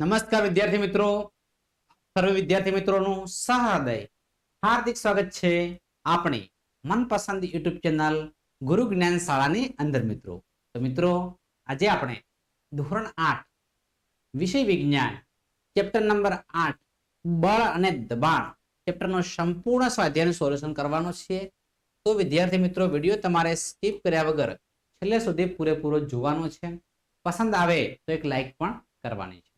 નમસ્કાર વિદ્યાર્થી મિત્રો. સર્વે વિદ્યાર્થી મિત્રોનું સહૃદય. હાર્દિક સ્વાગત છે આપણી મનપસંદ યુટ્યુબ ચેનલ ગુરુ જ્ઞાન શાળાની અંદર મિત્રો. તો મિત્રો, આજે આપણે ધોરણ આઠ, વિષય વિજ્ઞાન, ચેપ્ટર નંબર આઠ, બળ અને દબાણ ચેપ્ટરનો સંપૂર્ણ સ્વાધ્યાયનું સોલ્યુશન કરવાનું છે. તો વિદ્યાર્થી મિત્રો, વીડિયો તમારે સ્કીપ કર્યા વગર છેલ્લે સુધી પૂરેપૂરો જોવાનો છે. પસંદ આવે તો એક લાઈક પણ કરવાની છે.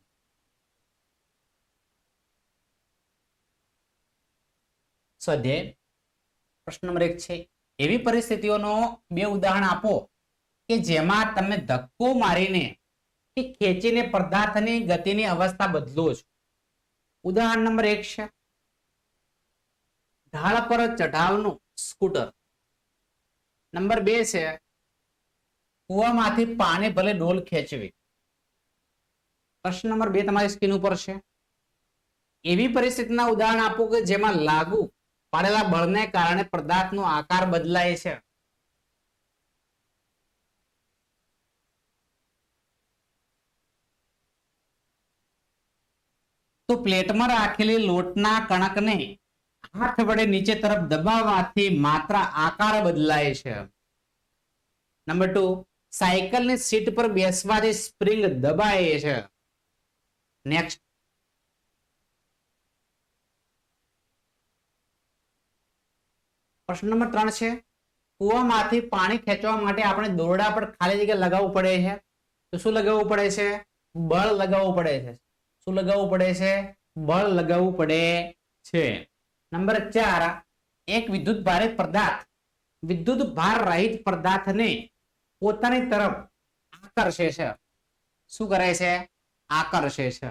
સ્વાધ્યાય પ્રશ્ન નંબર એક છે, એવી પરિસ્થિતિઓનો બે ઉદાહરણ આપો કે જેમાં તમે ધક્કો મારીને કે ખેંચીને પદાર્થની ગતિની અવસ્થા બદલો છો. ઉદાહરણ નંબર એક છે, ઢાળ પર ચઢાવનું સ્કૂટર. નંબર બે છે, કુવામાંથી પાણી ભલે ડોલ ખેંચવી. પ્રશ્ન નંબર બે તમારી સ્ક્રીન ઉપર છે. એવી પરિસ્થિતિના ઉદાહરણ આપો કે જેમાં લાગુ પાડેલા બળને કારણે પદાર્થનો આકાર બદલાય છે. તો પ્લેટમાં રાખેલી લોટના કણકને હાથ વડે નીચે તરફ દબાવવાથી માત્ર આકાર બદલાય છે. નંબર ટુ, સાયકલની સીટ પર બેસવાથી સ્પ્રિંગ દબાય છે. નેક્સ્ટ પ્રશ્ન નંબર ત્રણ છે, કુવામાંથી પાણી ખેંચવા માટે આપણે દોરડા પર ખાલી જગ્યા લગાવવું પડે છે. તો શું લગાવવું પડે છે? બળ લગાવવું પડે છે. શું લગાવવું પડે છે? બળ લગાવવું પડે છે. નંબર ચાર, એક વિદ્યુત ભારે પદાર્થ વિદ્યુત ભાર રહિત પદાર્થને પોતાની તરફ આકર્ષે છે. શું કરે છે? આકર્ષે છે.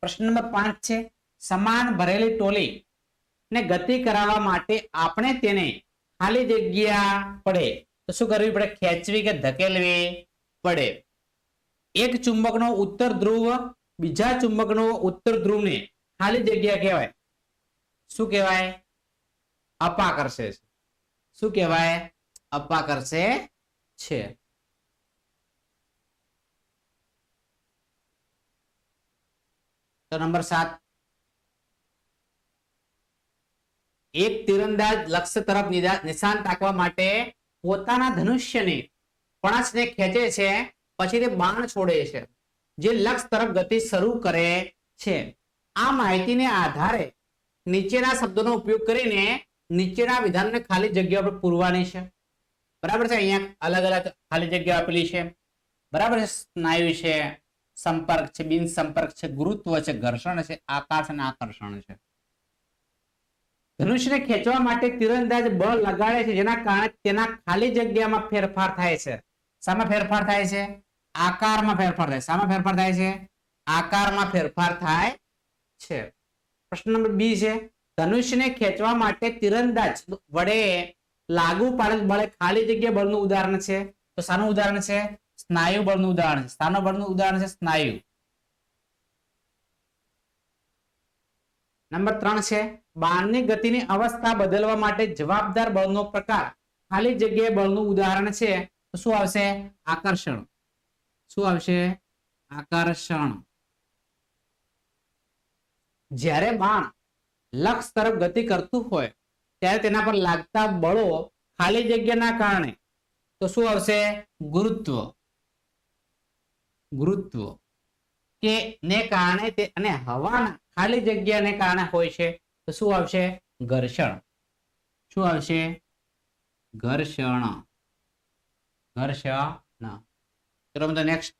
પ્રશ્ન નંબર પાંચ છે, સમાન ભરેલી ટોલી ને ગતિ કરાવવા માટે આપણે તેને ખાલી જગ્યા પડે. તો શું કરવી પડે? ખેંચવી કે ધકેલવી પડે. એક ચુંબકનો ઉત્તર ધ્રુવ, બીજા ચુંબકનો ઉત્તર ધ્રુવને ખાલી જગ્યા કહેવાય. શું કહેવાય? અપાકર્ષે છે. શું કહેવાય? અપાકર્ષે છે. તો નંબર સાત એક તીરંદાજ લક્ષ્ય તરફ નિશાન તાકવા માટે પોતાના ધનુષ્યને પણસને ખેંચે છે, પછી તે બાણ છોડે છે, જે લક્ષ્ય તરફ ગતિ શરૂ કરે છે. આ માહિતીને આધારે નીચેના શબ્દોનો ઉપયોગ કરીને નીચેના વિધાનને ખાલી જગ્યા પર પૂરવાની છે. બરાબર છે? અહીંયા અલગ અલગ ખાલી જગ્યા આપેલી છે. બરાબર છે? સ્નાયુ છે, સંપર્ક છે બિન સંપર્ક છે, ગુરુત્વ છે, ઘર્ષણ છે, આકાશ અને આકર્ષણ છે. ધનુષ્યને ખેંચવા માટે તીરંદાજ બળ લગાડે છે, જેના કારણે તેના ખાલી જગ્યામાં ફેરફાર થાય છે. શામાં ફેરફાર થાય છે? આકારમાં ફેરફાર થાય. છે. ફેરફાર થાય છે? આકારમાં ફેરફાર થાય છે. પ્રશ્ન નંબર બી છે. ધનુષ્યને ખેંચવા માટે તીરંદાજ વડે લાગુ પાડેલ બળે ખાલી જગ્યા બળનું ઉદાહરણ છે. તો શાનું ઉદાહરણ છે? સ્નાયુ બળનું ઉદાહરણ છે. સ્થાનો બળનું ઉદાહરણ છે? સ્નાયુ. નંબર ત્રણ છે બાણની ગતિની અવસ્થા બદલવા માટે જવાબદાર બળનો પ્રકાર. ખાલી જગ્યાએ બળનું ઉદાહરણ છે, તો શું આવશે? આકર્ષણ. શું આવશે? આકર્ષણ. જ્યારે બાણ લક્ષ તરફ ગતિ કરતું હોય, ત્યારે તેના પર લાગતા બળો ખાલી જગ્યાના કારણે. તો શું આવશે? ગુરુત્વ. ગુરુત્વ. કે ને કારણે તે અને હવાના ખાલી જગ્યાને કારણે હોય છે, તો શું આવશે? ઘર્ષણ. શું આવશે? ઘર્ષણ. ઘર્ષણ. ચલો મિત્રો નેક્સ્ટ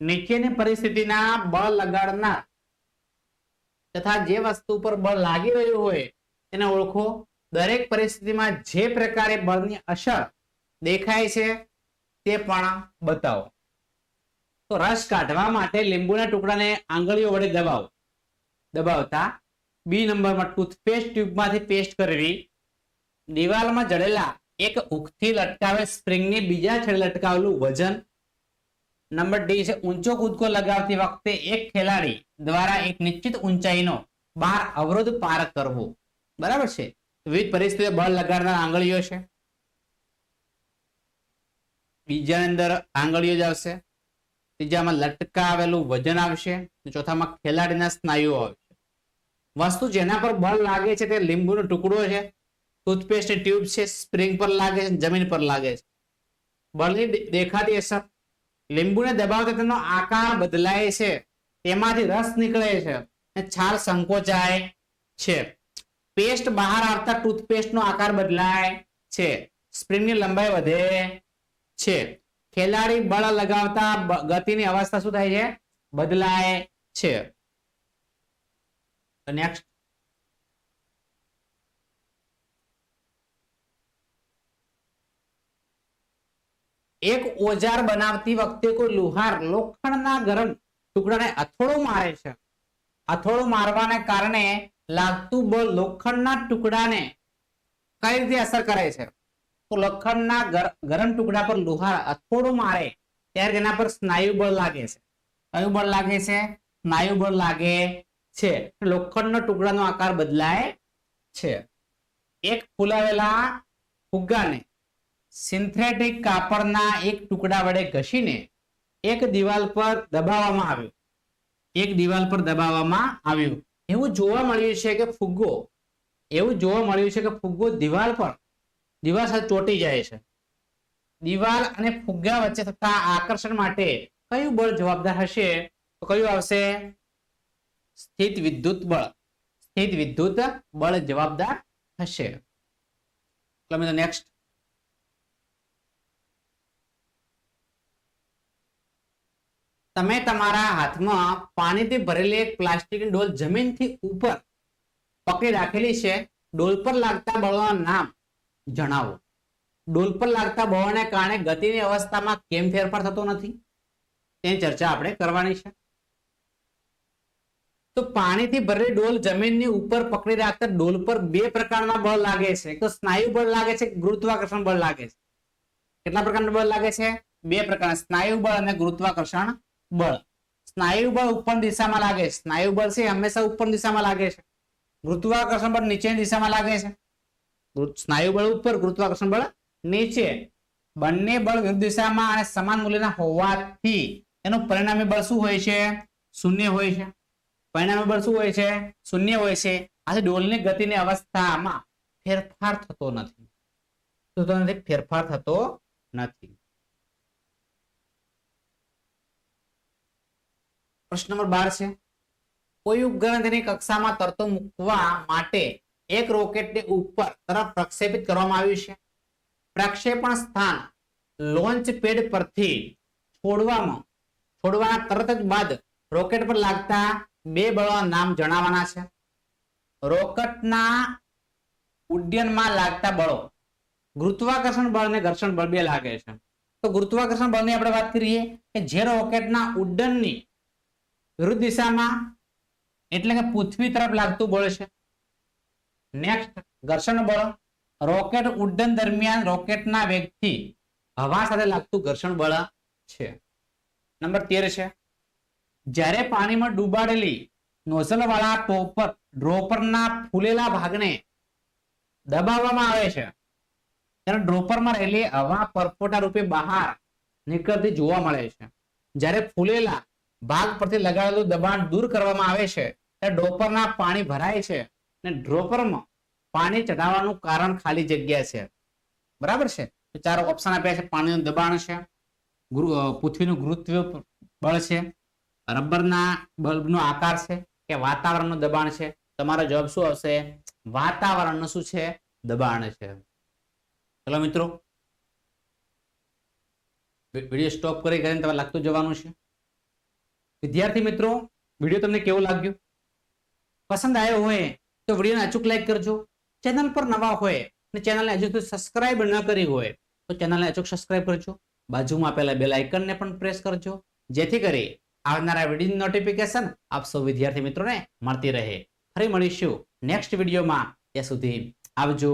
નીચેની પરિસ્થિતિના બળ લગાડનાર તથા જે વસ્તુ પર બળ લાગી રહ્યું હોય તેને ઓળખો. દરેક પરિસ્થિતિમાં જે પ્રકારે બળની અસર દેખાય છે તે પણ બતાવો. તો રસ કાઢવા માટે લીંબુના ટુકડાને આંગળીઓ વડે દબાવો. દબાવતા બી નંબરમાં ટૂથપેસ્ટ ટ્યુબમાંથી પેસ્ટ કરવી દિવાલમાં જડેલા એક ઉખથી લટકાવેલ સ્પ્રિંગની બીજા છેડે લટકાવેલું વજન નંબર ડી છે ઊંચો કૂદકો લગાવતી વખતે એક ખેલાડી દ્વારા એક નિશ્ચિત ઊંચાઈનો બાર અવરોધ પાર કરવો. બરાબર છે? વિવિધ પરિસ્થિતિઓ બળ લગાડનાર આંગળીઓ છે. બીજાની અંદર આંગળીઓ જ આવશે. ત્રીજામાં લટકાવેલું વજન આવશે. ચોથામાં ખેલાડીના સ્નાયુઓ આવશે. વસ્તુ જેના પર બળ લાગે છે તે લીંબુનો ટુકડો છે. ટૂથપેસ્ટ ટ્યુબ છે, સ્પ્રિંગ પર લાગે છે, જમીન પર લાગે છે. બળની દેખાતી અસર. લીંબુને દબાવતા તેનો આકાર બદલાય છે. તેમાંથી રસ નીકળે છે. અને છાલ સંકોચાય છે. પેસ્ટ બહાર આવતા ટૂથપેસ્ટનો આકાર બદલાય છે. સ્પ્રિંગની લંબાઈ વધે છે. ખેલાડી બળ લગાવતા ગતિની અવસ્થા શું થાય છે? બદલાય છે. નેક્સ્ટ એક ઓજાર બનાવતી વખતે કોઈ લુહાર લોખંડના ગરમ ટુકડાને અથોડો મારે છે. અથોડો મારવાને કારણે લાગતું બળ લોખંડના ટુકડાને કઈ રીતે અસર કરે છે? તો લોખંડના ગર- ગરમ ટુકડા પર લુહાર અથોડો મારે ત્યારે તેના પર સ્નાયુ બળ લાગે છે. કયું બળ લાગે છે? સ્નાયુ બળ લાગે છે. લોખંડનો ટુકડાનો આકાર બદલાય છે. એક ફૂલાવેલા ફુગ્ગાને સિન્થેટિક કાપડના એક ટુકડા વડે ઘસીને એક દિવાલ પર દબાવવામાં આવ્યું. એક દિવાલ પર દબાવવામાં આવ્યું. એવું જોવા મળ્યું છે કે ફુગ્ગો, એવું જોવા મળ્યું છે કે ફુગ્ગો દિવાલ પર, દિવાલ સાથે ચોંટી જાય છે. દિવાલ અને ફુગ્ગા વચ્ચે થતા આકર્ષણ માટે કયું બળ જવાબદાર હશે? તો કયું આવશે? સ્થિત વિદ્યુત બળ. સ્થિત વિદ્યુત બળ જવાબદાર હશે. નેક્સ્ટ તમે તમારા હાથમાં પાણીથી ભરેલી એક પ્લાસ્ટિકની ડોલ જમીનથી ઉપર પકડી રાખેલી છે. ડોલ પર લાગતા બળવાનું નામ જણાવો. ડોલ પર લાગતા બળવાને કારણે ગતિની અવસ્થામાં કેમ ફેરફાર થતો નથી? તેની ચર્ચા આપણે કરવાની છે. તો પાણીથી ભરેલી ડોલ જમીનની ઉપર પકડી રાખતા ડોલ પર બે પ્રકારના બળ લાગે છે. તો સ્નાયુ બળ લાગે છે ગુરુત્વાકર્ષણ બળ લાગે છે. કેટલા પ્રકારના બળ લાગે છે? બે પ્રકારના સ્નાયુ બળ અને ગુરુત્વાકર્ષણ બળ. સ્નાયુ બળ ઉપર દિશામાં લાગે સ્નાયુ બળ છે હંમેશા ઉપર દિશામાં લાગે છે. ગુરુત્વાકર્ષણ બળ નીચેની દિશામાં લાગે છે. સ્નાયુ બળ ઉપર, ગુરુત્વાકર્ષણ બળ નીચે. બંને બળ વિરુદ્ધ દિશામાં અને સમાન મૂલ્યના હોવાથી એનું પરિણામી બળ શું હોય છે? શૂન્ય હોય છે. પરિણામી બળ શું હોય છે? શૂન્ય હોય છે. આથી ડોલની ગતિની અવસ્થામાં ફેરફાર થતો નથી. થતો નથી, ફેરફાર થતો નથી. પ્રશ્ન નંબર બાર છે. કોઈ ઉપગ્રહ તેની કક્ષામાં તરતો મૂકવા માટે એક રોકેટને ઉપર તરફ પ્રક્ષેપિત કરવામાં આવ્યું છે. પ્રક્ષેપણ સ્થાન લોન્ચ પેડ પરથી છોડવામાં, છોડવાના તરત જ બાદ રોકેટ પર લાગતા બે બળોના નામ જણાવવાના છે. રોકેટના ઉડ્ડયનમાં લાગતા બળો ગુરુત્વાકર્ષણ બળ અને ઘર્ષણ બળ બે લાગે છે. તો ગુરુત્વાકર્ષણ બળની આપણે વાત કરીએ કે જે રોકેટના ઉડ્ડયનની વિરુદ્ધ દિશામાં એટલે કે પૃથ્વી તરફ લાગતું બળ છે. નેક્સ્ટ ઘર્ષણ બળ. રોકેટ ઉડ્ડયન દરમિયાન રોકેટના વેગથી હવા સાથે લાગતું ઘર્ષણ બળ છે. નંબર તેર છે. જ્યારે પાણીમાં ડૂબાડેલી નોઝલવાળા ટોપર, ડ્રોપરના ફૂલેલા ભાગને દબાવવામાં આવે છે, ત્યારે ડ્રોપરમાં રહેલી હવા પરપોટા રૂપે બહાર નીકળતી જોવા મળે છે. જ્યારે ફૂલેલા ભાગ પરથી લગાડેલું દબાણ દૂર કરવામાં આવે છે ત્યારે ડ્રોપરના પાણી ભરાય છે, અને ડ્રોપરમાં પાણી ચઢાવવાનું કારણ ખાલી જગ્યા છે. બરાબર છે? તો ચાર ઓપ્શન આપ્યા છે, પાણીનું દબાણ છે પૃથ્વીનું ગુરુત્વ બળ છે, રબરના બલ્બનો આકાર છે, કે વાતાવરણનું દબાણ છે. તમારો જવાબ શું આવશે? વાતાવરણનું શું છે? દબાણ છે. ચલો મિત્રો વીડિયો સ્ટોપ કરી કરીને તમારે લાગતું જવાનું છે. વિદ્યાર્થી મિત્રો, વીડિયો તમને કેવો લાગ્યો? પસંદ આવ્યો હોય તો વિડીયોને અચૂક લાઈક કરજો. ચેનલ પર નવા હોય અને ચેનલને હજુ સુધી સબસ્ક્રાઇબ ન કરી હોય તો ચેનલને અચૂક સબસ્ક્રાઇબ કરજો. બાજુમાં આપેલા બેલ આઇકનને પણ પ્રેસ કરજો. જેથી કરી આવનારા વીડિયો નોટિફિકેશન આપ સૌ વિદ્યાર્થી મિત્રોને મળતી રહે. ફરી મળીશું નેક્સ્ટ વિડીયોમાં. ત્યાં સુધી આવજો.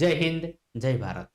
જય હિન્દ, જય ભારત.